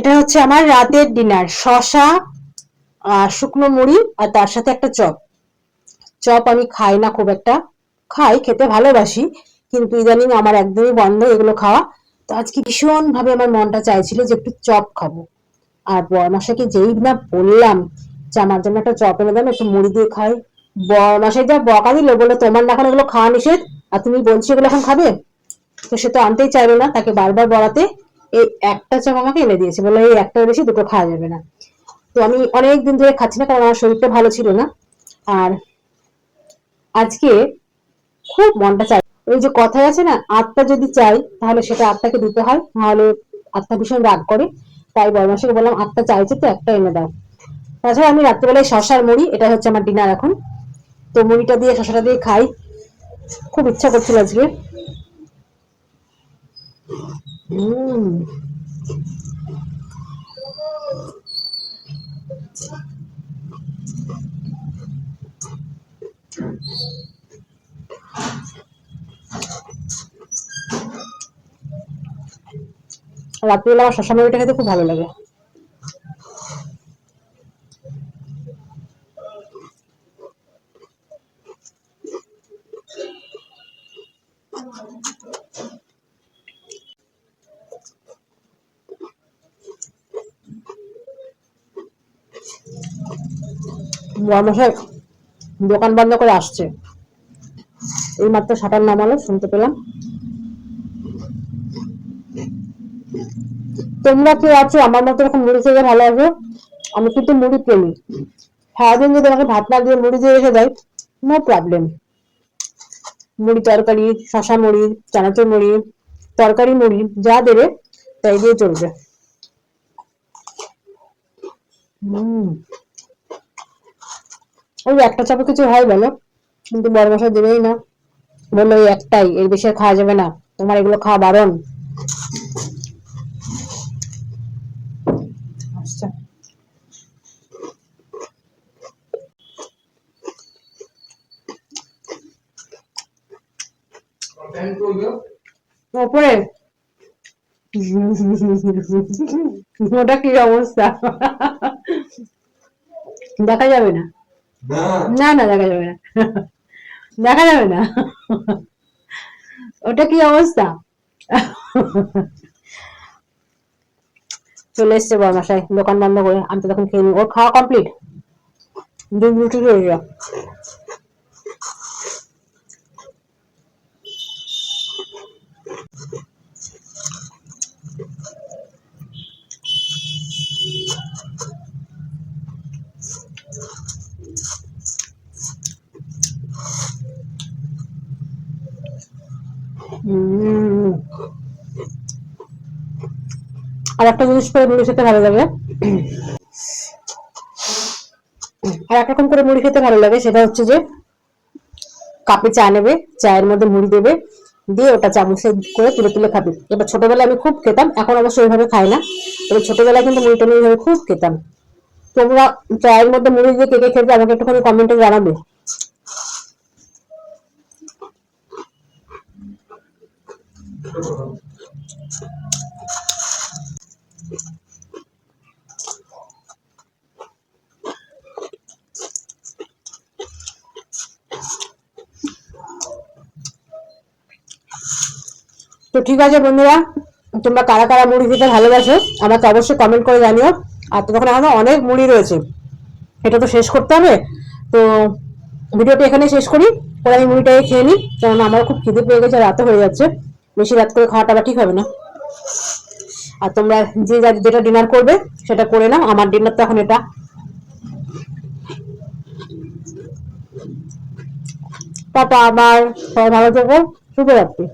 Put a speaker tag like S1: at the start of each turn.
S1: এটা হচ্ছে আমার রাতের ডিনার শশা শুকনো মুড়ি আর তার সাথে একটা চপ। চপ আমি খাই না খুব একটা। খাই, খেতে ভালোবাসি, কিন্তু ইদানিং আমার একদমই বন্ধ এগুলো খাওয়া। তো আজকে ভীষণ ভাবে আমার মনটা চাইছিল যে একটু চপ খাব। আর বরমাসাকে যেই না বললাম যে আমার জন্য একটা চপ এনে দেন, একটু মুড়ি দিয়ে খাই। বরমাসাই যা বকা দিল বলে তোমার না এখন এগুলো খাওয়া নিষেধ? আর তুমি বলছো এগুলো এখন খাবে? তো সে তো আনতেই চাইলো না, তাকে বারবার বলাতে। এই একটা চপ আমাকে এনে দিয়েছে। বলে এই একটার বেশি, দুটো খাওয়া যাবে না। তো আমি অনেক দিন ধরে খাচ্ছি না, কারণ আমার শরীরটা ভালো ছিল না। আর আজকে খুব মনটা চাই ওই যে কথায় আছে না, আত্মা যদি চাই তাহলে সেটা আত্মাকে দিতে হয়। নাহলে আত্মা ভীষণ রাগ করে। তাই বরমাসকে বললাম, আত্মা চাইছে তো একটা এনে দাও। তাছাড়া আমি রাত্রেবেলায় শশার মুড়ি এটা হচ্ছে আমার ডিনার এখন। তো মুড়িটা দিয়ে, শশাটা দিয়ে খাই। খুব ইচ্ছা করছিল আজকে। হুম। রাত্রিবেলা আমার শশা মুড়িটা খেতে খুব ভালো লাগে। বর্মশাই দোকান বন্ধ করে আসছে। এই মাত্র শাটার নামালো শুনতে পেলাম। তোমরা কেউ আছো? আমার মতো এরকম মুড়ি খেতে ভালো আছে আমি কিন্তু মুড়ি প্রেমী। সারাদিন যদি আমাকে ভাত না দিয়ে মুড়ি দিয়ে রেখে দেয় নো প্রবলেম মুড়ি তরকারি শশা মুড়ি, চানাচুর মুড়ি, তরকারি মুড়ি, যা দেবে, তাই দিয়ে চলবে। হম। ওই একটা চাপে কিছু হয় বলো। কিন্তু বড় মশা দেবেই না। বলল এই একটাই এর বেশি আর খাওয়া যাবে না। তোমার এগুলো খাওয়া বারণ। আচ্ছা। ওপরে। ওটা কি অবস্থা দেখা যাবে না। না। না দেখা যাবে না। দেখা যাবে না। ওটা কি অবস্থা? চলে এসছে বরমাসায় দোকান বন্ধ করে আমি তো তখন খেয়ে নি ওর খাওয়া কমপ্লিট দুধ রুটি রয়ে আর একটা জিনিস করে মুড়ি খেতে ভালো লাগে। আর এক রকম করে মুড়ি খেতে ভালো লাগে, সেটা হচ্ছে যে কাপে চা নেবে, চায়ের মধ্যে মুড়ি দেবে দিয়ে ওটা চামচে করে তুলে তুলে খাবি। এবার ছোটবেলায় আমি খুব খেতাম, এখন অবশ্যই ওইভাবে খাই না। এবার ছোটবেলায় কিন্তু মুড়িটা আমি ওইভাবে খুব খেতাম। তোমরা চায়ের মধ্যে মুড়ি দিয়ে কে কে খেতে আমাকে একটুখানি কমেন্টে জানাবে। তো ঠিক আছে বন্ধুরা, তোমরা কারা কারা মুড়ি খেতে ভালোবাসো, আমাকে অবশ্যই কমেন্ট করে জানিও। আর তখন এখনও অনেক মুড়ি রয়েছে। এটা তো শেষ করতে হবে। তো ভিডিওটা এখানে শেষ করি। পরে আমি মুড়িটাকে খেয়ে নিই। কারণ আমার খুব খিদে পেয়ে গেছে, রাতে হয়ে যাচ্ছে। বেশি রাত করে খাওয়াটা আবার ঠিক হবে না। আর তোমরা যে যা যেটা ডিনার করবে, সেটা করে নাও। আমার ডিনার তো এখন এটা। টাটা আবার সবাই ভালো থেকো। শুভরাত্রি।